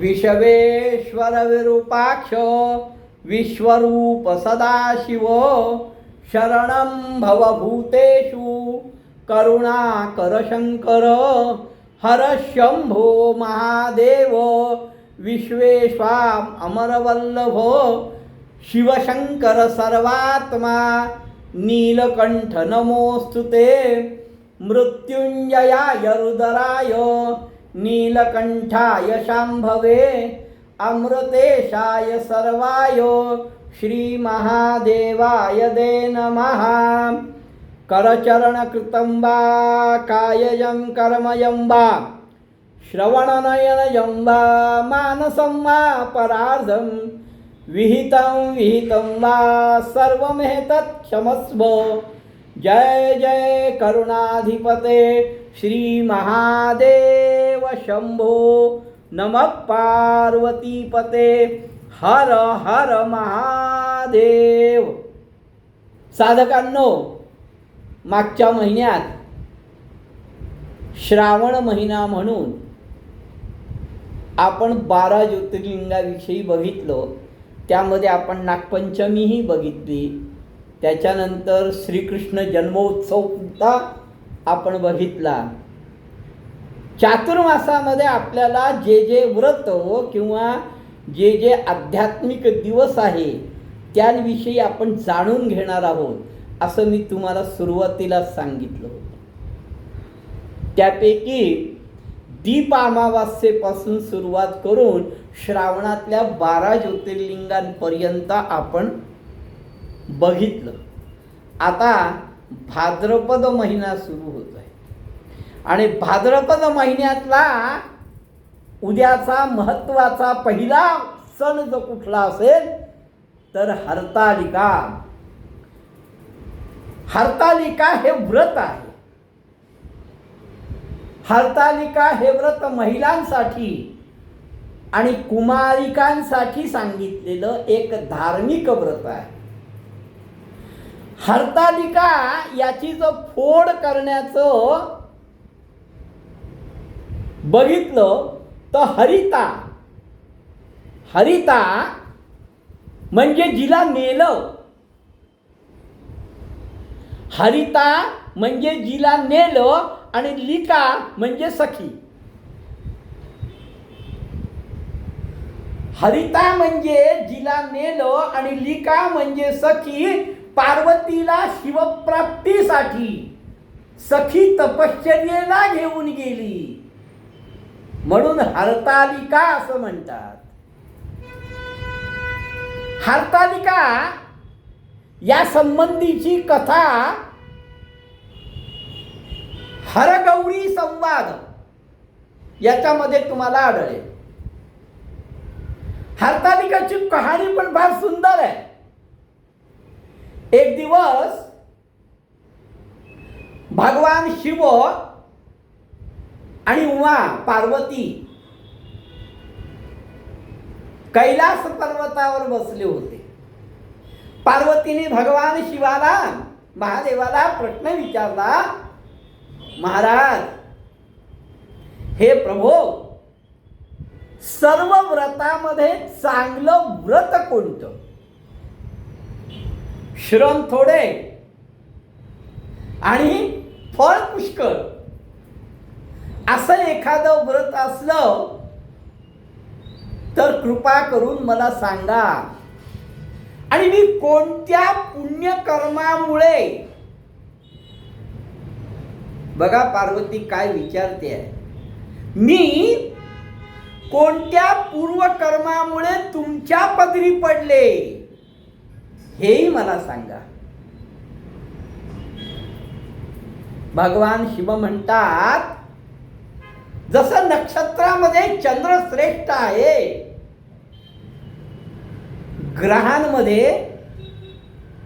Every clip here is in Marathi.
विश्वेश्वरविरूपाक्ष विश्वरूप सदाशिव शरणं भवभूतेषु करुणाकर शंकर हर शंभो महादेव विश्वेश्वाम अमरवल्लभ शिवशंकर सर्वात्मा नीलकण्ठ नमोऽस्तु ते मृत्युञ्जयाय रुदराय नीलकंठाय शांभवे अमृतेशाय सर्वाय श्रीमहादेवाय दे नमः। करचरणकृतं वा कायजं कर्मयं वा श्रवणनयनजं वा मानसं वा परार्धं विहितं विहितं वा सर्वमेतत् क्षमस्व जय जय करुणाधिपते श्री महादेव शंभो नमः पार्वतीपते। हर हर महादेव। साधकांनो मागच्या महिन्यात श्रावण महिना म्हणून आपण बारा ज्योतिर्लिंगाविषयी बघितलो. त्यामध्ये आपण नागपंचमीही बघितली. त्याच्यानंतर श्रीकृष्ण जन्मोत्सवसुद्धा आपण बघितला. चातुर्मासामध्ये आपल्याला जे जे व्रत किंवा जे जे आध्यात्मिक दिवस आहे त्याविषयी आपण जाणून घेणार आहोत असं मी तुम्हाला सुरुवातीला सांगितलं होतं. त्यापैकी दीप अमावास्येपासून सुरुवात करून श्रावणातल्या बारा ज्योतिर्लिंगांपर्यंत आपण बघितलं. आता भाद्रपद महिना सुरू होत आहे आणि भाद्रपद महिन्यातला उद्याचा महत्त्वाचा पहिला सण जो कुठला असेल तर हरतालिका. हरतालिका हे व्रत आहे. हरतालिका हे व्रत महिलांसाठी आणि कुमारिकांसाठी सांगितलेलं एक धार्मिक व्रत आहे. हरतालिका याची जर फोड करण्याचं बघितलं तर हरिता. हरिता म्हणजे जिला नेलं. हरिता म्हणजे जिला नेलं आणि लिका म्हणजे सखी. हरिता म्हणजे जिला नेलं आणि लिका म्हणजे सखी. पार्वतीला शिवप्राप्तीसाठी सखी तपश्चर्येला घेऊन गेली. म्हणून हरतालिका असं म्हणतात. हरतालिका या संबंधीची कथा हरगौरी संवाद याच्यामध्ये तुम्हाला आढळेल. हरतालिकाची कहाणी पण फार सुंदर आहे. एक दिवस भगवान शिव आणि उमा पार्वती कैलास पर्वतावर बसले होते. पार्वतीने भगवान शिवाला महादेवाला प्रश्न विचारला महाराज हे प्रभो सर्व व्रतामध्ये चांगलं व्रत कोणतं? श्रम थोडे. आणि फळ पुष्कळ. असं एखादं व्रत असलं तर कृपा करून मला सांगा. आणि मी कोणत्या पुण्यकर्मामुळे? बघा पार्वती काय विचारते आहे. मी कोणत्या पूर्वकर्मामुळे तुमच्या पदरी पडले? हेही मला सांगा. भगवान शिव म्हणतात जसं नक्षत्रामध्ये चंद्र श्रेष्ठ आहे ग्रहांमध्ये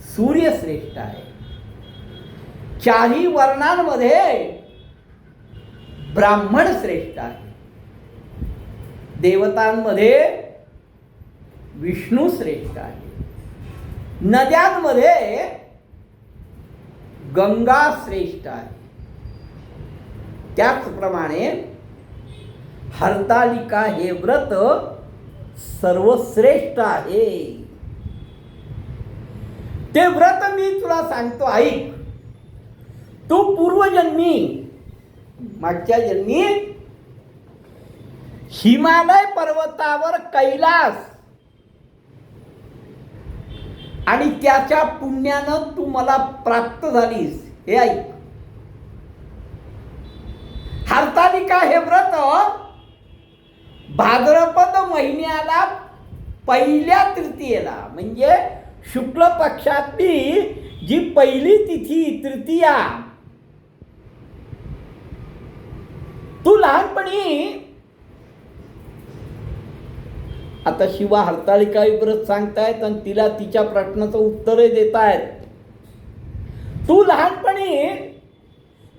सूर्य श्रेष्ठ आहे. चारही वर्णांमध्ये ब्राह्मण श्रेष्ठ आहे. देवतांमध्ये विष्णू श्रेष्ठ आहे. नद्यांमध्ये गंगा श्रेष्ठ आहे. त्याचप्रमाणे हरतालिका हे व्रत सर्वश्रेष्ठ आहे. ते व्रत मी तुला सांगतो ऐक. तू पूर्वजन्मी मागच्या जन्मी हिमालय पर्वतावर कैलास आणि त्याच्या पुण्यानं तू मला प्राप्त झालीस. हे ऐक. हरतालिका हे व्रत भाद्रपद महिन्याला पहिल्या तृतीयेला. म्हणजे शुक्ल पक्षातली जी पहिली तिथी तृतीया. तू लहानपणी आता शिवा हरताळिका व्रत सांगतायत आणि तिला तिच्या प्रश्नाचं उत्तरही देतायत. तू लहानपणी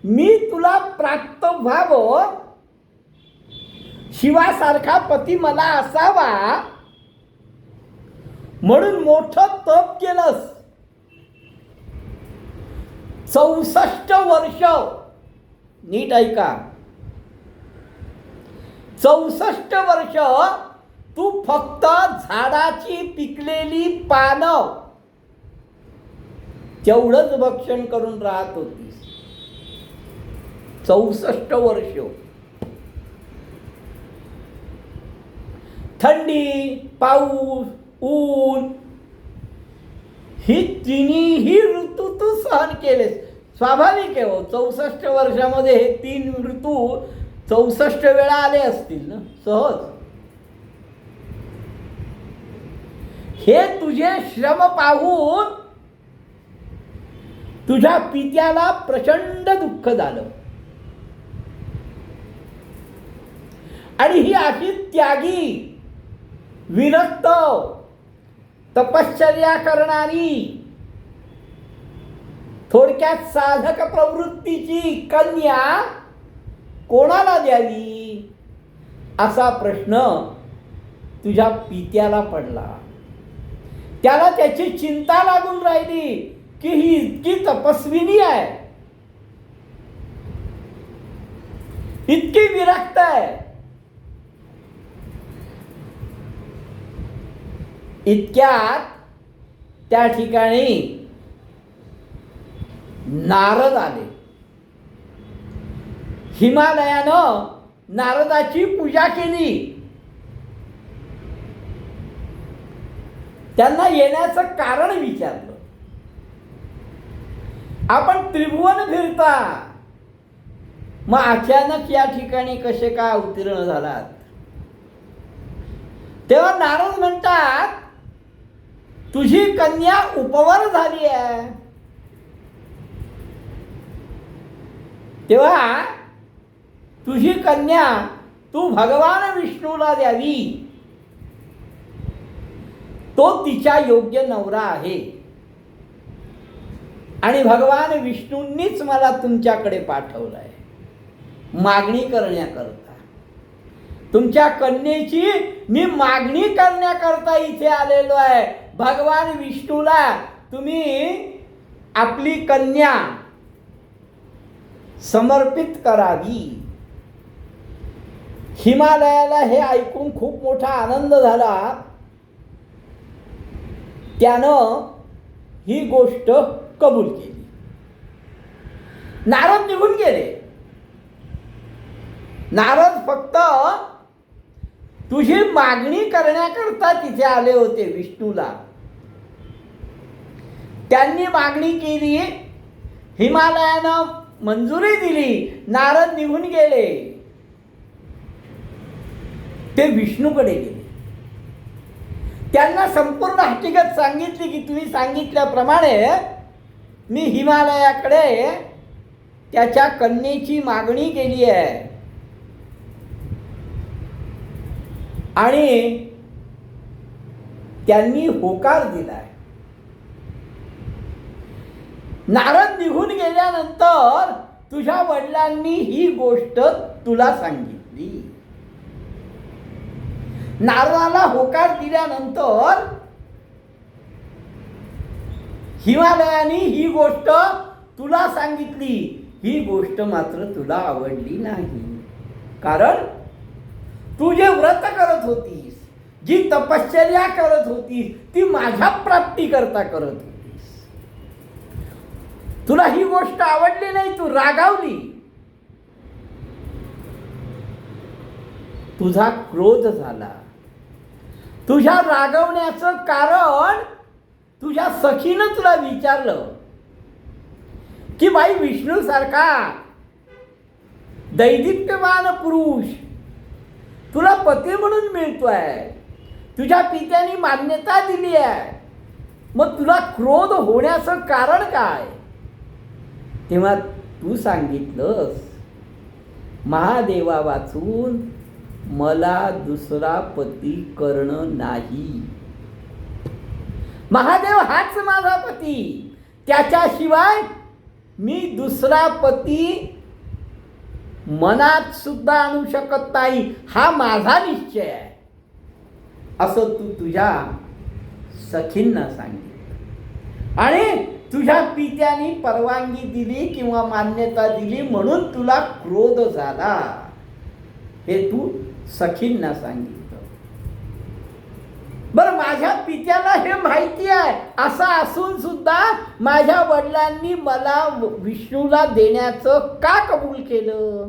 मी तुला प्राप्त व्हावं. शिवासारखा पती मला असावा. म्हणून मोठं तप केलंस. चौसष्ट वर्ष. नीट ऐका. चौसष्ट वर्ष तू फक्त झाडाची पिकलेली पानं तेवढंच भक्षण करून राहत होतीस. चौसष्ट वर्ष. थंडी पाऊस ऊन ही तिन्ही ऋतू तू सहन केलेस. स्वाभाविक आहे हो चौसष्ट वर्षामध्ये हे तीन ऋतू चौसष्ट वेळा आले असतील ना? सहज. हे तुझे श्रम पाहून तुझ्या पित्याला प्रचंड दुःख झालं. आणि ही अशी त्यागी विरक्त तपश्चर्या करणारी थोडक्यात साधक प्रवृत्तीची कन्या कोणाला द्यावी? असा प्रश्न तुझ्या पित्याला पडला. त्याला त्याची चिंता लागून राहिली की ही इतकी तपस्विनी आहे. इतकी विरक्त आहे. इतक्यात त्या ठिकाणी नारद आले. हिमालयानं नारदाची पूजा केली. त्यांना येण्याचं कारण विचारलं. आपण त्रिभुवन फिरता. मग अचानक या ठिकाणी कसे काय अवतीर्ण झालात? तेव्हा नारद म्हणतात तुझी कन्या उपवर झाली आहे. तेव्हा तुझी कन्या तू भगवान विष्णूला द्यावी. तो तिच्या योग्य नवरा आहे. आणि भगवान विष्णूंनीच मला तुमच्याकडे पाठवलंय. मागणी करण्याकरता. तुमच्या कन्येची मी मागणी करण्याकरता इथे आलेलो आहे. भगवान विष्णूला तुम्ही आपली कन्या समर्पित करावी. हिमालयाला हे ऐकून खूप मोठा आनंद झाला. त्यानं ही गोष्ट कबूल केली. नारद निघून गेले. नारद फक्त तुझी मागणी करण्याकरता तिथे आले होते विष्णूला. त्यांनी मागणी केली. हिमालयानं मंजुरी दिली. नारद निघून गेले. ते विष्णूकडे गेले. त्यांना संपूर्ण हकीकत सांगितली की तुम्ही सांगितल्याप्रमाणे मी हिमालयाकडे त्याच्या कन्येची मागणी केली आहे. आणि त्यांनी होकार दिलाय. नारद निघून गेल्यानंतर तुझ्या वडिलांनी ही गोष्ट तुला सांगितली. नारदाला होकार दिल्यानंतर हिमालयाने ही गोष्ट तुला सांगितली. ही गोष्ट मात्र तुला आवडली नाही. कारण तू जे व्रत करत होतीस जी तपश्चर्या करत होतीस ती माझ्या प्राप्ती करता करत होतीस. तुला ही गोष्ट आवडली नाही तू रागावली. तुझा क्रोध झाला. तुझ्या रागवण्याचं कारण तुझ्या सखीनं तुला विचारलं. की बाई विष्णू सारखा दैदिप्यमान पुरुष तुला पती म्हणून मिळतोय. तुझ्या पित्याने मान्यता दिली आहे. मग तुला क्रोध होण्याचं कारण काय? तेव्हा तू सांगितलंस महादेवा वाचून मला दुसरा पती करणं नाही. महादेव हाच माझा पती. त्याच्याशिवाय मी दुसरा पती मनात सुद्धा आणू शकत नाही. हा माझा निश्चय आहे. असं तू तुझ्या सखींना सांगितलं. आणि तुझ्या पित्याने परवानगी दिली किंवा मान्यता दिली म्हणून तुला क्रोध झाला. हे तू सखींना सांगितलं. बरं माझ्या पित्याला हे माहिती आहे. असं असून सुद्धा माझ्या वडिलांनी मला विष्णूला देण्याचं का कबूल केलं?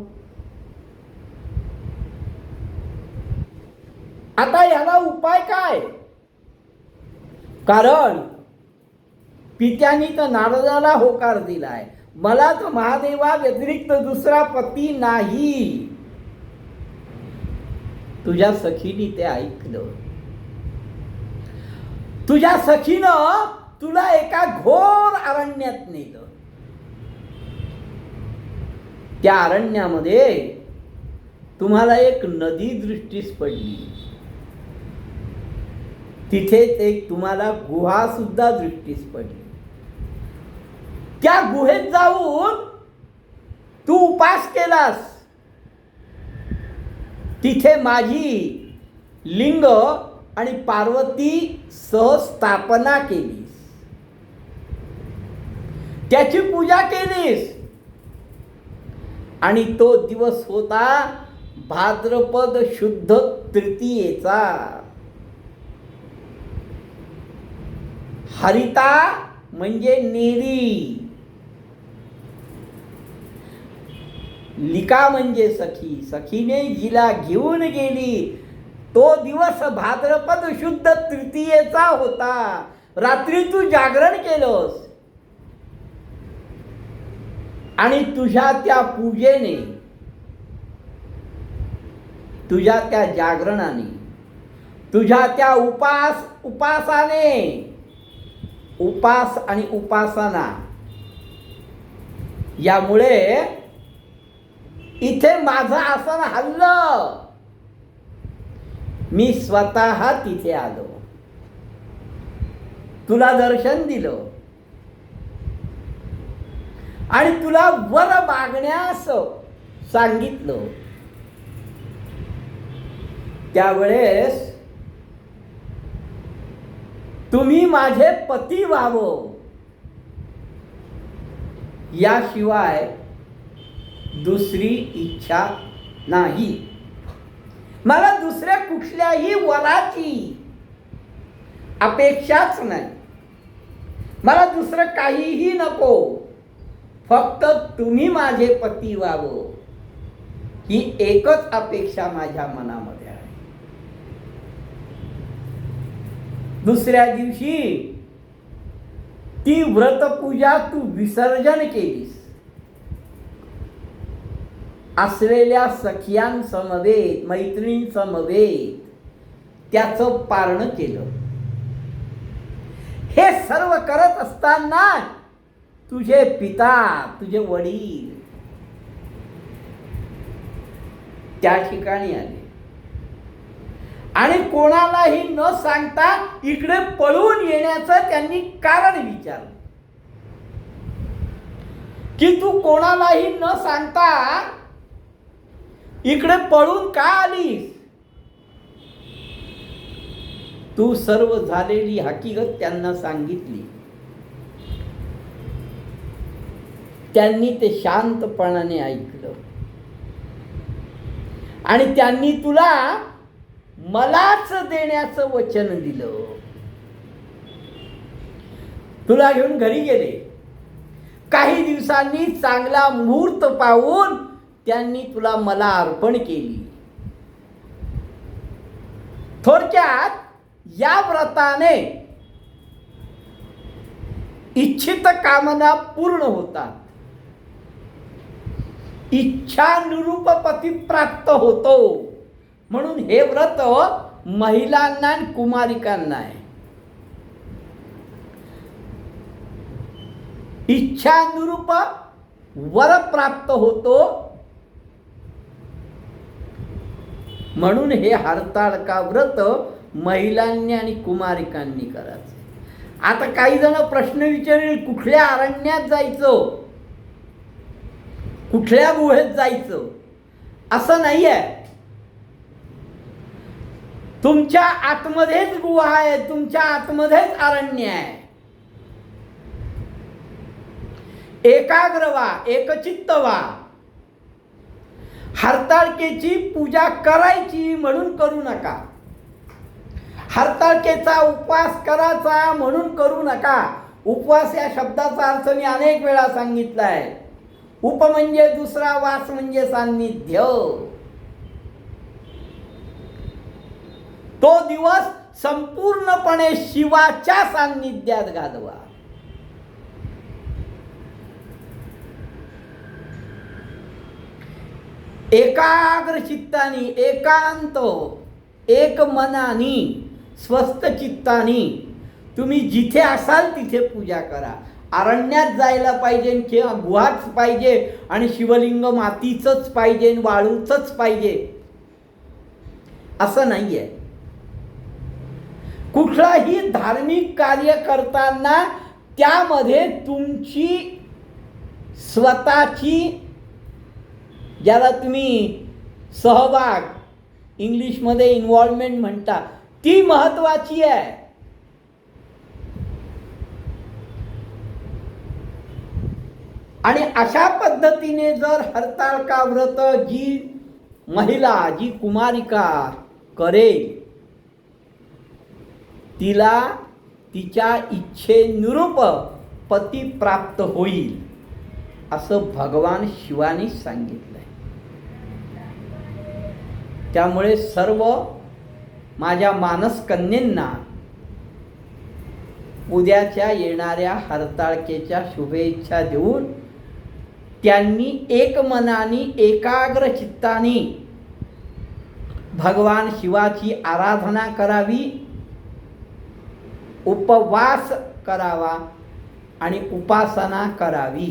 आता याला उपाय काय? कारण पित्यानी तर नारदाला होकार दिलाय. मला तर महादेवा व्यतिरिक्त दुसरा पती नाही. तुझ्या सखीने ते ऐकलं. तुझ्या सखीनं तुला एका घोर अरण्यात नेलं. त्या अरण्यामध्ये तुम्हाला एक नदी दृष्टीस पडली. तिथेच एक तुम्हाला गुहा सुद्धा दृष्टीस पडली. त्या गुहेत जाऊन तू उपास केलास. तिथे माझी लिंग आणि पार्वती सह स्थापना केलीस. त्याची पूजा केलीस. आणि तो दिवस होता भाद्रपद शुद्ध तृतीयेचा. हरिता म्हणजे नेरी. लिका म्हणजे सखी. सखीने जिला घेऊन गेली. तो दिवस भाद्रपद शुद्ध तृतीयेचा होता. रात्री तू जागरण केलंस. आणि तुझ्या त्या पूजेने तुझ्या त्या जागरणाने तुझ्या त्या उपास उपासाने उपास आणि उपासना यामुळे इथे माझं आसन हल्लं. मी स्वतः तिथे आलो. तुला दर्शन दिलं. आणि तुला वर मागण्यास सांगितलं. त्यावेळेस तुम्ही माझे पती व्हावं. याशिवाय दुसरी इच्छा नाही. मला दुसऱ्या कुठल्याही वराची अपेक्षाच नाही. मला दुसरं काहीही नको. फक्त तुम्ही माझे पती व्हावं. ही एकच अपेक्षा माझ्या मनामध्ये आहे. दुसऱ्या दिवशी ती व्रतपूजा तू विसर्जन केलीस. असलेल्या सखियांसमवेत मैत्रिणींसमवेत त्याचं पारण केलं. हे सर्व करत असताना तुझे पिता तुझे वडील त्या ठिकाणी आले. आणि कोणालाही न सांगता इकडे पळून येण्याचं त्यांनी कारण विचारलं. की तू कोणालाही न सांगता इकडे पळून का आलीस? तू सर्व झालेली हकीकत त्यांना सांगितली. त्यांनी ते शांतपणाने ऐकलं. आणि त्यांनी तुला मलाच देण्याचं वचन दिलं. तुला घेऊन घरी गेले. काही दिवसांनी चांगला मुहूर्त पाहून त्यांनी तुला मला अर्पण केली. थोडक्यात या व्रताने इच्छित कामना पूर्ण होतात. इच्छानुरूप पती प्राप्त होतो. म्हणून हे व्रत महिलांना आणि कुमारिकांना आहे. इच्छानुरूप वर प्राप्त होतो. म्हणून हे हरताळका व्रत महिलांनी आणि कुमारिकांनी करायचं? आता काही जण प्रश्न विचारेल कुठल्या अरण्यात जायचं? कुठल्या गुहेत जायचं? असं नाही आहे तुमच्या आतमध्येच गुहा आहे तुमच्या आतमध्येच अरण्य आहे. एकाग्र व्हा एकचित्त व्हा. हरताळकेची पूजा करायची म्हणून करू नका. हरताळकेचा उपवास करायचा म्हणून करू नका. उपवास या शब्दाचा अर्थ मी अनेक वेळा सांगितला आहे उप म्हणजे दुसरा वास म्हणजे सान्निध्य. तो दिवस संपूर्णपणे शिवाच्या सान्निध्यात घालवा एकाग्र चित्तानी एकांत एक मनानी स्वस्थ चित्तानी तुम्ही जिथे असाल तिथे पूजा करा. अरण्यात जायला पाहिजे किंवा गुहाच पाहिजे आणि शिवलिंग मातीचंच पाहिजे वाळूचंच पाहिजे. असं नाही आहे कुठलाही धार्मिक कार्य करताना त्यामध्ये तुमची स्वतःची ज्याला तुम्ही सहभाग इंग्लिशमध्ये इन्व्हॉल्वमेंट म्हणता ती महत्वाची आहे. आणि अशा पद्धतीने जर हरताळका व्रत जी महिला जी कुमारिका करेल तिला तिच्या इच्छेनुरूप पती प्राप्त होईल असं भगवान शिवानी सांगितलं त्यामुळे सर्व माझ्या मानसकन्यांना उद्याच्या येणाऱ्या हरताळकेच्या शुभेच्छा देऊन त्यांनी एक मनानी एकाग्र चित्ताने भगवान शिवाची आराधना करावी उपवास करावा आणि उपासना करावी.